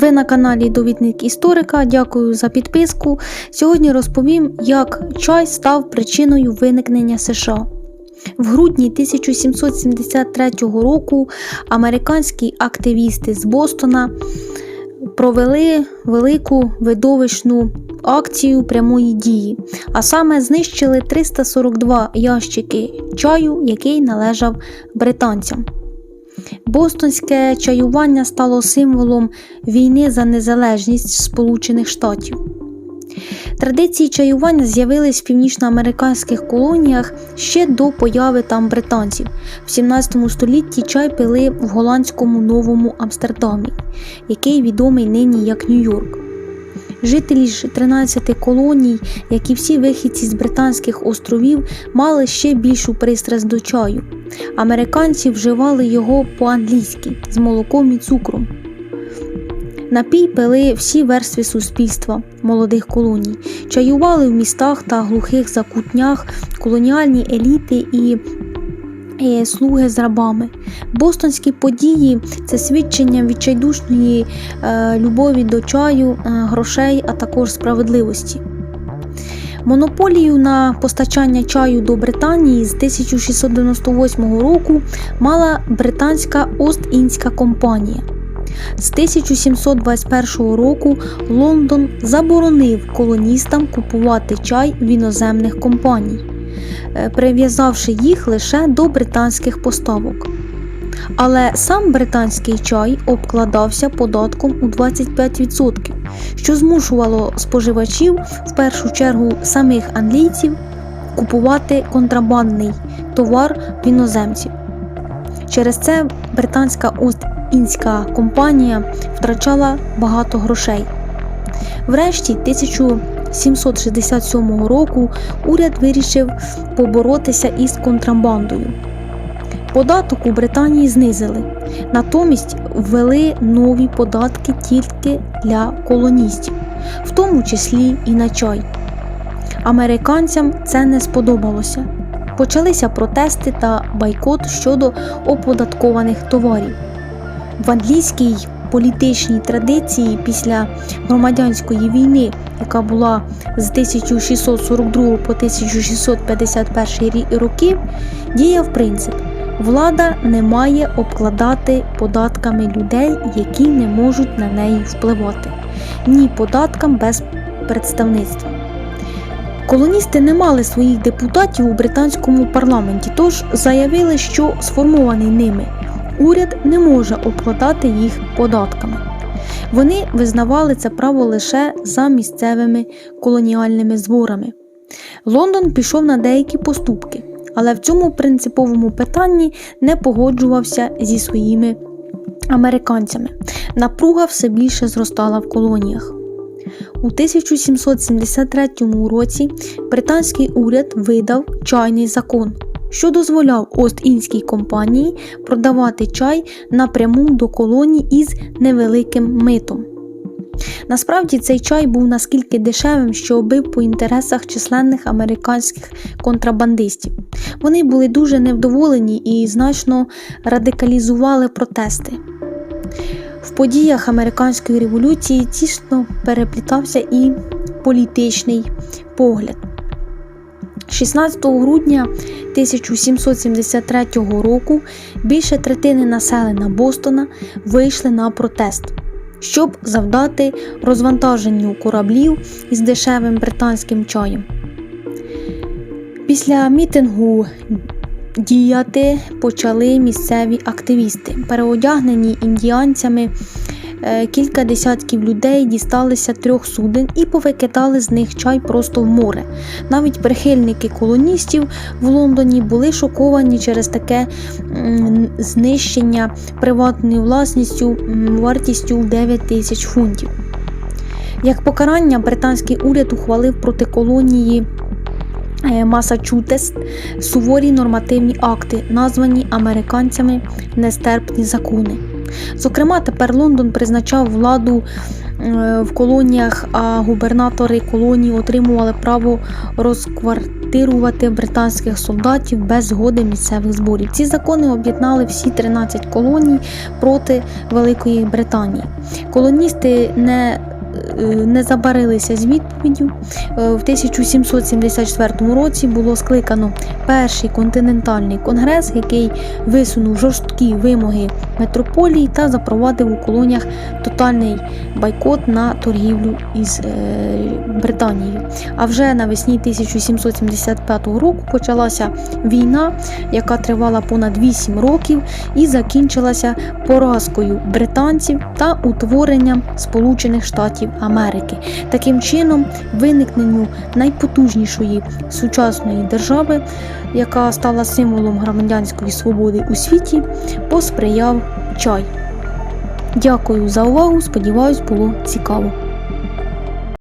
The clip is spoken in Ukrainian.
Ви на каналі Довідник Історика. Дякую за підписку. Сьогодні розповім, як чай став причиною виникнення США. В грудні 1773 року американські активісти з Бостона провели велику видовищну акцію прямої дії, а саме знищили 342 ящики чаю, який належав британцям. Бостонське чаювання стало символом війни за незалежність Сполучених Штатів. Традиції чаювання з'явились в північноамериканських колоніях ще до появи там британців. В 17 столітті чай пили в голландському Новому Амстердамі, який відомий нині як Нью-Йорк. Жителі ж 13 колоній, як і всі вихідці з Британських островів, мали ще більшу пристрасть до чаю. Американці вживали його по-англійськи з молоком і цукром. Напій пили всі верстви суспільства молодих колоній, чаювали в містах та глухих закутнях колоніальні еліти і слуги з рабами. Бостонські події це свідчення відчайдушної е, любові до чаю, е, грошей, а також справедливості. Монополію на постачання чаю до Британії з 1698 року мала британська Ост-Індська компанія. З 1721 року Лондон заборонив колоністам купувати чай в іноземних компаній, прив'язавши їх лише до британських поставок. Але сам британський чай обкладався податком у 25%, що змушувало споживачів, в першу чергу самих англійців, купувати контрабандний товар в іноземців. Через це британська Ост-Індська компанія втрачала багато грошей. Врешті 1767 року уряд вирішив поборотися із контрабандою. Податок у Британії знизили, натомість ввели нові податки тільки для колоністів, в тому числі і на чай. Американцям це не сподобалося. Почалися протести та бойкот щодо оподаткованих товарів. В англійській політичній традиції після громадянської війни, яка була з 1642 по 1651 роки, діяв принцип. Влада не має обкладати податками людей, які не можуть на неї впливати, ні податкам без представництва. Колоністи не мали своїх депутатів у британському парламенті, тож заявили, що сформований ними уряд не може обкладати їх податками. Вони визнавали це право лише за місцевими колоніальними зборами. Лондон пішов на деякі поступки але в цьому принциповому питанні не погоджувався зі своїми американцями. Напруга все більше зростала в колоніях. У 1773 році британський уряд видав чайний закон, що дозволяв Ост-Індській компанії продавати чай напряму до колоній із невеликим митом. Насправді цей чай був наскільки дешевим, що бив по інтересах численних американських контрабандистів. Вони були дуже невдоволені і значно радикалізували протести. В подіях американської революції тісно переплітався і політичний погляд. 16 грудня 1773 року більше третини населення Бостона вийшли на протест щоб завдати розвантаженню кораблів із дешевим британським чаєм. Після мітингу діяти почали місцеві активісти, переодягнені індіанцями. Е, кілька десятків людей дісталися трьох суден і повикидали з них чай просто в море. Навіть прихильники колоністів в Лондоні були шоковані через таке знищення приватною власністю вартістю 9 тисяч фунтів. Як покарання, британський уряд ухвалив проти колонії. Е, Масачутес суворі нормативні акти, названі американцями нестерпні закони. Зокрема, тепер Лондон призначав владу е, в колоніях, а губернатори колонії отримували право розквартирувати британських солдатів без згоди місцевих зборів. Ці закони об'єднали всі 13 колоній проти Великої Британії. Колоністи не не забарилися з відповіддю. Е, В 1774 році було скликано перший континентальний конгрес, який висунув жорсткі вимоги метрополії та запровадив у колоніях тотальний бойкот на торгівлю із е, Британією. А вже навесні 1775 року почалася війна, яка тривала понад 8 років і закінчилася поразкою британців та утворенням Сполучених Штатів Америки. Таким чином, виникненню найпотужнішої сучасної держави, яка стала символом громадянської свободи у світі, посприяв чай. Дякую за увагу. Сподіваюсь, було цікаво.